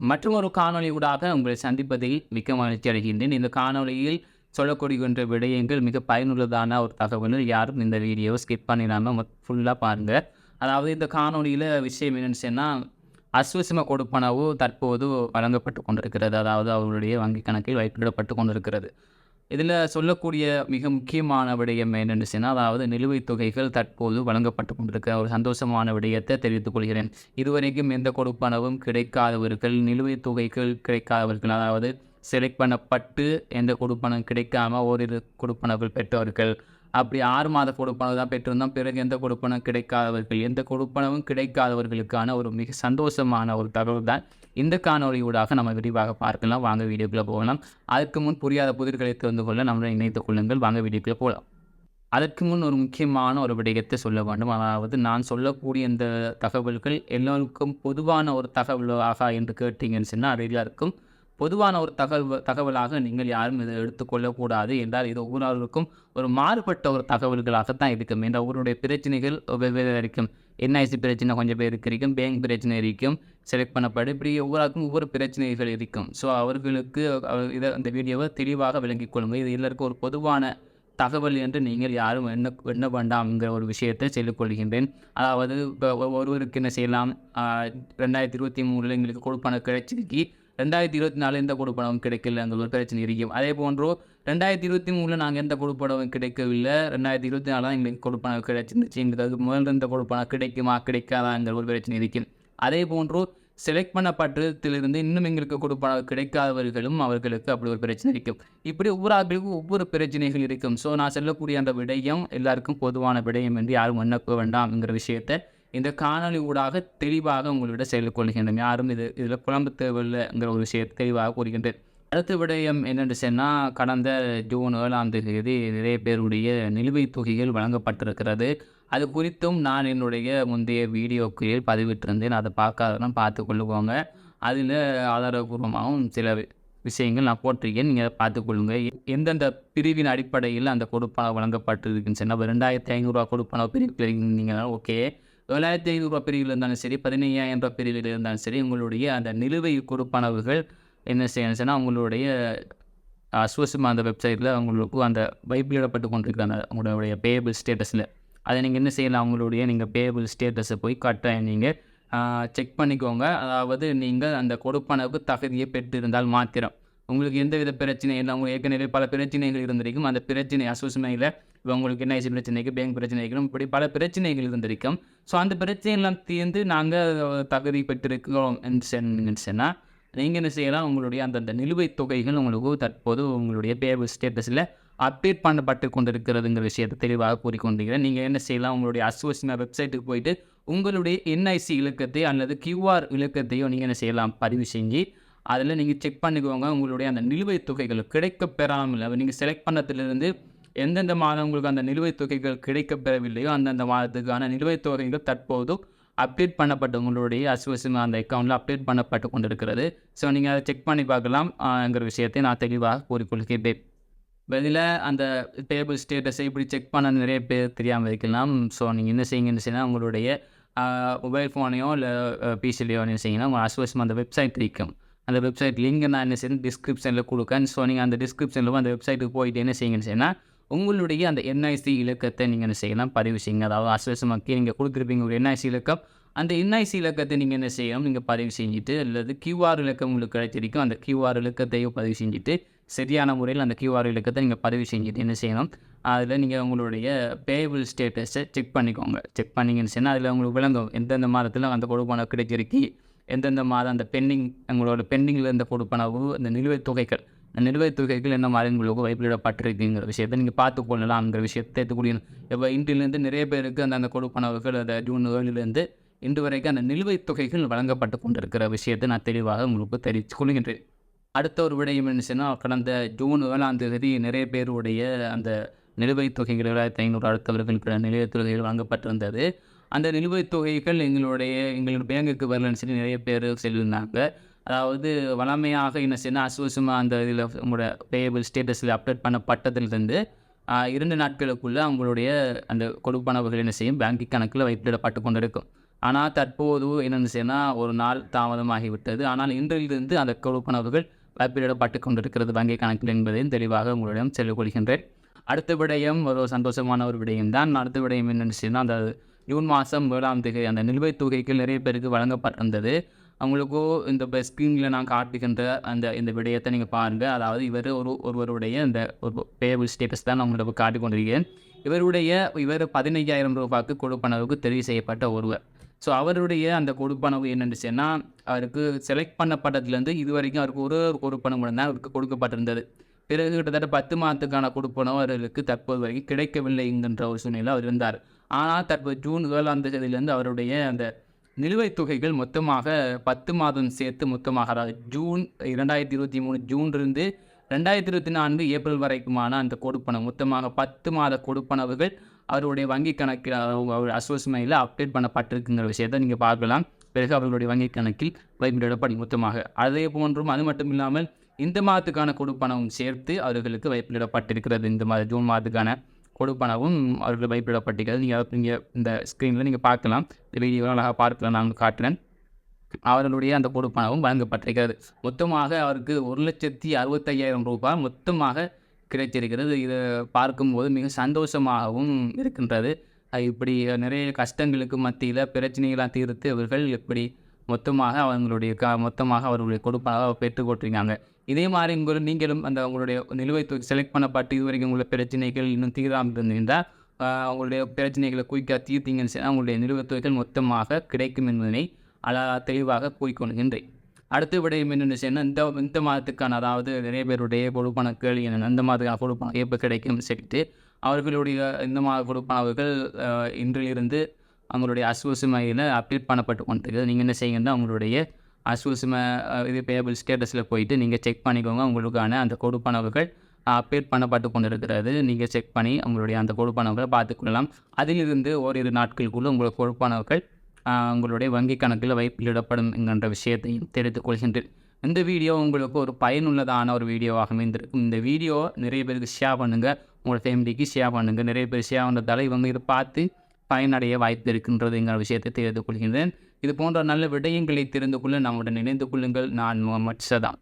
மற்றும் ஒரு காணொளி ஊடாக உங்களை சந்திப்பதில் மிக்க மகிழ்ச்சி அடைகின்றேன். இந்த காணொளியில் சொல்லக்கூடிய விடயங்கள் மிக பயனுள்ளதான ஒரு தகவல் யாரும் இந்த வீடியோவை ஸ்கிப் பண்ணிடாமல் ஃபுல்லாக பாருங்கள் அதாவது இந்த காணொளியில் விஷயம் என்னென்னு சொன்னால் அஸ்வசிம கொடுப்பனவு தற்போது வழங்கப்பட்டு கொண்டிருக்கிறது. அதாவது அவருடைய வங்கி கணக்கில் வைப்பிடப்பட்டு கொண்டிருக்கிறது. இதில் சொல்லக்கூடிய மிக முக்கியமான விடயம் என்னென்னு சொன்னால் அதாவது நிலுவைத் தொகைகள் தற்போது வழங்கப்பட்டு கொண்டிருக்க ஒரு சந்தோஷமான விடயத்தை தெரிவித்துக் கொள்கிறேன். இதுவரைக்கும் எந்த கொடுப்பனவும் கிடைக்காதவர்கள் நிலுவைத் தொகைகள் கிடைக்காதவர்கள் அதாவது செலக்ட் பண்ணப்பட்டு எந்த கொடுப்பனம் கிடைக்காம ஓரிரு கொடுப்பனவுகள் பெற்றவர்கள் அப்படி ஆறு மாத கொடுப்பனவு தான் பெற்றிருந்தோம். பிறகு எந்த கொடுப்பனும் கிடைக்காதவர்கள் எந்த கொடுப்பனவும் கிடைக்காதவர்களுக்கான ஒரு மிக சந்தோஷமான ஒரு தகவல் தான் இந்த காணொலியூடாக நம்ம விரிவாக பார்க்கலாம். வாங்க வீடியோக்குள்ளே போகலாம். அதுக்கு முன் புரியாத புதிர்களை தெரிந்து கொள்ள நம்மளை இணைத்துக் கொள்ளுங்கள். வாங்க வீடியோக்குள்ளே போகலாம். அதற்கு முன் ஒரு முக்கியமான ஒரு விடயத்தை சொல்ல வேண்டும். அதாவது நான் சொல்லக்கூடிய இந்த தகவல்கள் எல்லோருக்கும் பொதுவான ஒரு தகவலாக என்று கேட்டீங்கன்னு சொன்னால் அது எல்லாருக்கும் பொதுவான ஒரு தகவல் தகவலாக நீங்கள் யாரும் இதை எடுத்துக்கொள்ளக்கூடாது என்றால் இது ஒவ்வொருவருக்கும் ஒரு மாறுபட்ட ஒரு தகவல்களாகத்தான் இருக்கும். என்ற ஒவ்வொருடைய பிரச்சனைகள் வெவ்வேறு இருக்கும். என்ஐசி பிரச்சனை கொஞ்சம் பேருக்கு இருக்கும் பேங்க் பிரச்சனை இருக்கும் செலக்ட் பண்ணப்படும் இப்படி ஒவ்வொருக்கும் ஒவ்வொரு பிரச்சனைகள் இருக்கும். ஸோ அவர்களுக்கு இதை அந்த வீடியோவை தெளிவாக விளங்கிக் கொள்ளுங்கள். இது எல்லாருக்கும் ஒரு பொதுவான தகவல் என்று நீங்கள் யாரும் என்ன என்ன வேண்டாம்ங்கிற ஒரு விஷயத்தை சொல்லிக்கொள்கின்றேன் அதாவது இப்போ ஒருவருக்கு என்ன செய்யலாம்? ரெண்டாயிரத்தி இருபத்தி மூணில் எங்களுக்கு கொடுப்பான கிடைச்சிருக்கு ரெண்டாயிரத்தி இருபத்தி நாலு எந்த கொடுப்பனவும் அந்த ஒரு பிரச்சனை இருக்கும். அதே போன்றோ ரெண்டாயிரத்தி இருபத்தி மூணில் நாங்கள் எந்த கொடுப்பனவும் கிடைக்கவில்லை. ரெண்டாயிரத்தி இருபத்தி நாலு தான் எங்களுக்கு கொடுப்பனம் கிடைச்சிருந்துச்சுங்கிறது முதல்ல இந்த கொடுப்பனம் கிடைக்குமா கிடைக்காதா என்ற ஒரு பிரச்சனை இருக்கும். அதே போன்றோ செலக்ட் பண்ணப்பட்டதிலிருந்து இன்னும் எங்களுக்கு கொடுப்பன கிடைக்காதவர்களும் அவர்களுக்கு அப்படி ஒரு பிரச்சனை இருக்கும். இப்படி ஒவ்வொரு ஆட்களுக்கும் ஒவ்வொரு பிரச்சனைகள் இருக்கும். ஸோ நான் சொல்லக்கூடிய அந்த விடயம் எல்லாருக்கும் பொதுவான விடயம் என்று யாரும் எண்ணப்ப வேண்டாம்ங்கிற விஷயத்தை இந்த காணொலி ஊடாக தெளிவாக உங்களிட செயல் கொள்கின்றேன். யாரும் இது இதில் குழம்பு தேவையில்லைங்கிற ஒரு விஷயத்தை தெளிவாக கூறுகின்றேன். அடுத்த விடயம் என்னென்று சொன்னால் கடந்த ஜூன் ஏழாம் தேதி நிறைய பேருடைய நிலுவைத் தொகைகள் வழங்கப்பட்டிருக்கிறது. அது குறித்தும் நான் என்னுடைய முந்தைய வீடியோக்களில் பதிவிட்டிருந்தேன். அதை பார்க்காதனா பார்த்து கொள்ளுவாங்க அதில் ஆதாரபூர்வமாகவும் சில விஷயங்கள் நான் போட்டிருக்கேன். நீங்கள் பார்த்துக்கொள்ளுங்க எந்தெந்த பிரிவின் அடிப்படையில் அந்த கொடுப்பனை வழங்கப்பட்டிருக்குன்னு சொன்னால் ரெண்டாயிரத்தி ஐநூறுரூவா கொடுப்பனை பிரிவில் இருந்தீங்கன்னா ஓகே. ஏழாயிரத்தி ஐநூறுரூவா பிரிவில் இருந்தாலும் சரி பதினையாயிரம் ரூபா பிரிவில் இருந்தாலும் சரி உங்களுடைய அந்த நிலுவை கொடுப்பனவுகள் என்ன செய்யணும் உங்களுடைய அசுவசமாக அந்த வெப்சைட்டில் அவங்களுக்கும் அந்த வைப்பிலிடப்பட்டு கொண்டிருக்கிற அந்த உங்களுடைய பேபிள் ஸ்டேட்டஸில் அதை நீங்கள் என்ன செய்யலாம்? அவங்களுடைய நீங்கள் பேபிள் ஸ்டேட்டஸை போய் கட்டாயம் நீங்கள் செக் பண்ணிக்கோங்க. அதாவது நீங்கள் அந்த கொடுப்பனவுக்கு தகுதியை பெற்றிருந்தால் மாத்திரம். உங்களுக்கு எந்த வித பிரச்சனையும் இல்லை உங்களுக்கு ஏற்கனவே பல பிரச்சனைகள் இருந்திருக்கும். அந்த பிரச்சனை அசுசமையில் இப்போ உங்களுக்கு என்ஐசி பிரச்சனைக்கு பேங்க் பிரச்சனைகளும் இப்படி பல பிரச்சனைகள் இருந்திருக்கும். ஸோ அந்த பிரச்சனையெல்லாம் தீர்ந்து நாங்கள் தகுதி பெற்றிருக்கிறோம் என்று சொன்னால் நீங்கள் என்ன செய்யலாம்? உங்களுடைய அந்தந்த நிலுவைத் தொகைகள் உங்களுக்கு தற்போது உங்களுடைய பேபிள் ஸ்டேட்டஸில் அப்டேட் பண்ணப்பட்டு கொண்டிருக்கிறதுங்கிற விஷயத்தை தெளிவாக கூறிக்கொண்டிருக்கிறேன். நீங்கள் என்ன செய்யலாம்? உங்களுடைய அஸ்வசினா வெப்சைட்டுக்கு போயிட்டு உங்களுடைய என்ஐசி இலக்கத்தை அல்லது கியூஆர் இலக்கத்தையோ நீங்கள் என்ன செய்யலாம்? பதிவு செஞ்சு அதில் நீங்கள் செக் பண்ணிக்கோங்க. உங்களுடைய அந்த நிலுவைத் தொகைகள் கிடைக்க பெறாமல் நீங்கள் செலக்ட் பண்ணத்திலிருந்து எந்தெந்த மாதம் உங்களுக்கு அந்த நிலுவைத் தொகைகள் கிடைக்க பெறவில்லையோ அந்தந்த மாதத்துக்கான நிலுவைத் தொகைகள் தற்போது அப்டேட் பண்ணப்பட்டு உங்களுடைய அசுவசிமா அந்த அக்கௌண்ட்டில் அப்டேட் பண்ணப்பட்டு கொண்டிருக்கிறது. ஸோ நீங்கள் அதை செக் பண்ணி பார்க்கலாம்ங்கிற விஷயத்தை நான் தெளிவாக கூறிக்கொள்கிறேன் வெளியில் அந்த டேபிள் ஸ்டேட்டஸை இப்படி செக் பண்ண நிறைய பேர் தெரியாமல் இருக்கலாம். ஸோ நீங்கள் என்ன செய்யுங்கன்னு சொன்னால் உங்களுடைய மொபைல் ஃபோனையோ இல்லை பிசிலையோ என்ன செய்யணும் உங்கள் அசுவசிமா அந்த வெப்சைட் இருக்கும் அந்த வெப்சைட் லிங்க் நான் என்ன செய்யணும் டிஸ்கிரிப்ஷனில் கொடுக்கேன் ஸோ நீங்கள் அந்த டிஸ்கிரிப்ஷனில் அந்த வெப்சைட்டுக்கு போயிட்டு என்ன செய்யுங்கன்னு சொன்னால் உங்களுடைய அந்த என்ஐசி இலக்கத்தை நீங்கள் என்ன செய்யலாம் பதிவு செய்யுங்க. அதாவது அசுவசமாக்கி நீங்கள் கொடுத்துருப்பீங்க ஒரு என்ஐசி இலக்கம். அந்த என்ஐசி இலக்கத்தை நீங்கள் என்ன செய்யணும் நீங்கள் பதிவு செஞ்சுட்டு அல்லது கியூஆர் இலக்கம் உங்களுக்கு கிடைச்சிருக்கும் அந்த கியூஆர் இலக்கத்தையும் பதிவு செஞ்சுட்டு சரியான முறையில் அந்த கியூஆர் இலக்கத்தை நீங்கள் பதிவு செஞ்சுட்டு என்ன செய்யணும் அதில் நீங்கள் உங்களுடைய பேபிள் ஸ்டேட்டஸை செக் பண்ணிக்கோங்க. செக் பண்ணிங்கன்னு சொன்னால் அதில் உங்களுக்கு விளங்கும். எந்தெந்த மாதத்தில் அந்த கொடுப்பான கிடைச்சிருக்கு எந்தெந்த மாதம் அந்த பெண்டிங் உங்களோட பெண்டிங்கில் இருந்த கொடுப்பனவு அந்த நிலுவைத் தொகைகள். அந்த நிலுவைத் தொகைகள் என்ன மாதிரி உங்களுக்கு வைப்பிடப்பட்டிருக்குங்கிற விஷயத்தை நீங்கள் பார்த்து கொள்ளலாம்ங்கிற விஷயத்தை எடுத்துக்கூடிய இப்போ இன்றிலேருந்து நிறைய பேருக்கு அந்த அந்த கொடுப்பனவுகள் அந்த ஜூன் ஏழுலேருந்து இன்று வரைக்கும் அந்த நிலுவைத் தொகைகள் வழங்கப்பட்டு கொண்டிருக்கிற விஷயத்தை நான் தெளிவாக உங்களுக்கு தெரிவித்து கொள்கின்றேன். அடுத்த ஒரு விடயம் என்னச்சுன்னா கடந்த ஜூன் ஏழாம் தேதி நிறைய பேருடைய அந்த நிலுவைத் தொகைகள் ஏழாயிரத்தி ஐநூறு அடுத்தவர்களுக்கு நிலுவைத் தொகைகள் வழங்கப்பட்டிருந்தது. அந்த நிலுவைத் தொகைகள் எங்களுடைய எங்களோட பேங்குக்கு வரலன்னு சொல்லி நிறைய பேர் சொல்லியிருந்தாங்க. அதாவது வளமையாக என்ன செய்யணும் அசுவசமாக அந்த இதில் உங்களோட பேபிள் ஸ்டேட்டஸில் அப்டேட் பண்ணப்பட்டதிலிருந்து இரண்டு நாட்களுக்குள்ளே அவங்களுடைய அந்த கொடுப்பனவுகள் என்ன செய்யும்? பேங்க் கணக்கில் வைப்பிடப்பட்டு கொண்டு இருக்கும் ஆனால் தற்போது என்னென்னு செய்யணும் ஒரு நாள் தாமதமாகிவிட்டது. ஆனால் இன்றிலிருந்து அந்த கொடுப்பனவுகள் வைப்பிடப்பட்டு கொண்டிருக்கிறது வங்கி கணக்கில் என்பதையும் தெளிவாக உங்களிடம் சொல்லிக் கொள்கின்றேன். அடுத்த விடயம் ஒரு சந்தோஷமான ஒரு விடயம் தான் அடுத்த விடயம் என்னென்னு செய்யணும் அந்த ஜூன் மாதம் ஏழாம் தேதி அந்த நிலுவைத் தொகைகள் நிறைய பேருக்கு வழங்கப்பட்டிருந்தது. அவங்களுக்கோ இந்த ஸ்க்ரீனில் நான் காட்டுகின்ற அந்த இந்த விடயத்தை நீங்கள் பாருங்கள் அதாவது இவர் ஒரு ஒருவருடைய இந்த ஒரு பேபிள் ஸ்டேட்டஸ் தான் நான் உங்களோட காட்டிக் கொண்டிருக்கேன் இவருடைய இவர் பதினைஞ்சாயிரம் ரூபாய்க்கு கொடுப்பனவுக்கு தெரிவு செய்யப்பட்ட ஒருவர். ஸோ அவருடைய அந்த கொடுப்பனவு என்னென்னுச்சுன்னா அவருக்கு செலக்ட் பண்ணப்பட்டதுலேருந்து இது வரைக்கும் அவருக்கு ஒரு ஒரு கொடுப்பனவு தான் அவருக்கு கொடுக்கப்பட்டிருந்தது. பிறகு கிட்டத்தட்ட பத்து மாதத்துக்கான கொடுப்பனவு அவர்களுக்கு தற்போது வரைக்கும் கிடைக்கவில்லை என்கின்ற ஒரு சூழ்நிலை அவர் இருந்தார். ஆனால் தற்போது ஜூன் ஏழாம் தேதியிலேருந்து அவருடைய அந்த நிலுவைத் தொகைகள் மொத்தமாக பத்து மாதம் சேர்த்து மொத்தமாக அதாவது ஜூன் இரண்டாயிரத்தி இருபத்தி மூணு ஜூன்லேருந்து ரெண்டாயிரத்தி இருபத்தி நான்கு ஏப்ரல் வரைக்குமான அந்த கொடுப்பனவு மொத்தமாக பத்து மாத கொடுப்பனவுகள் அவருடைய வங்கி கணக்கில் அவர் அசோசியமையில் அப்டேட் பண்ணப்பட்டிருக்குங்கிற விஷயத்தை நீங்கள் பார்க்கலாம். பிறகு அவர்களுடைய வங்கி கணக்கில் வைப்பிலிடப்படி மொத்தமாக. அதே போன்றும் அது மட்டும் இல்லாமல் இந்த மாதத்துக்கான கொடுப்பனவும் சேர்த்து அவர்களுக்கு வைப்பிடப்பட்டிருக்கிறது இந்த மாத ஜூன் மாதத்துக்கான. கொடுப்பனவும் அவர்கள் வைப்பிடப்பட்டிருக்கிறது நீங்கள் இங்கே இந்த ஸ்க்ரீனில் நீங்கள் பார்க்கலாம். இந்த வீடியோவில் அழகாக பார்க்கலாம். நான் காட்டுறேன். அவர்களுடைய அந்த கொடுப்பனவும் வழங்கப்பட்டிருக்கிறது. மொத்தமாக அவருக்கு ஒரு லட்சத்தி அறுபத்தையாயிரம் ரூபாய் மொத்தமாக கிடைத்திருக்கிறது. இதை பார்க்கும்போது மிக சந்தோஷமாகவும் இருக்கின்றது. இப்படி நிறைய கஷ்டங்களுக்கு மத்தியில் பிரச்சனைகளாக தீர்த்து அவர்கள் எப்படி மொத்தமாக அவங்களுடைய க மொத்தமாக அவர்களுடைய கொடுப்பனவை பெற்றுக்கொண்டிருக்காங்க இதே மாதிரி உங்கள் நீங்களும் அந்த உங்களுடைய நிலுவைத் செலக்ட் பண்ணப்பட்டு இது வரைக்கும் உங்களுடைய பிரச்சனைகள் இன்னும் தீராமல் இருந்திருந்தால் அவங்களுடைய பிரச்சனைகளை குயிக்காக தீர்த்தீங்கன்னு சொன்னால் அவங்களுடைய நிலுவைத்தொகைகள் மொத்தமாக கிடைக்கும் என்பதனை அழகா தெளிவாக கூறிக்கொள்கின்றேன். அடுத்த விடயம் என்னென்னு சொன்னால் இந்த இந்த மாதத்துக்கான அதாவது நிறைய பேருடைய கொடுப்பணக்கள் என என்ன இந்த மாதத்துக்கான கொடுப்பணம் எப்போ கிடைக்கும்னு சொல்லிட்டு அவர்களுடைய இந்த மாத கொடுப்பனவர்கள் இன்றிலிருந்து அவங்களுடைய அசுவசுமையில் அப்டேட் பண்ணப்பட்டு கொண்டிருக்குது. நீங்கள் என்ன செய்யுங்கன்னா அவங்களுடைய அஸ்வசும இது பேபிள் ஸ்டேட்டஸில் போயிட்டு நீங்கள் செக் பண்ணிக்கோங்க. உங்களுக்கான அந்த கொடுப்பனவுகள் அப்டேட் பண்ணப்பட்டு கொண்டிருக்கிறது. நீங்கள் செக் பண்ணி உங்களுடைய அந்த கொடுப்பனவுகளை பார்த்துக்கொள்ளலாம். அதிலிருந்து ஓரிரு நாட்களுக்குள்ளே உங்களுடைய கொடுப்பனவுகள் உங்களுடைய வங்கி கணக்கில் வைப்பிலிடப்படும் என்கின்ற விஷயத்தையும் தெரிவித்துக் கொள்கின்றேன் இந்த வீடியோ உங்களுக்கு ஒரு பயனுள்ளதான ஒரு வீடியோவாக அமைந்திருக்கும். இந்த வீடியோ நிறைய பேருக்கு ஷேர் பண்ணுங்கள் உங்களோட ஃபேமிலிக்கு ஷேர் பண்ணுங்கள் நிறைய பேர் ஷேர் பண்ணுறதால இவங்க இதை பார்த்து பயனடைய வாய்ப்பு இருக்கின்றதுங்கிற விஷயத்தை தெரிந்து கொள்கின்றேன். இது போன்ற நல்ல விடயங்களை தெரிந்து கொள்ள நம்முடன் இணைந்து கொள்ளுங்கள். நான் முகமது சதாம்.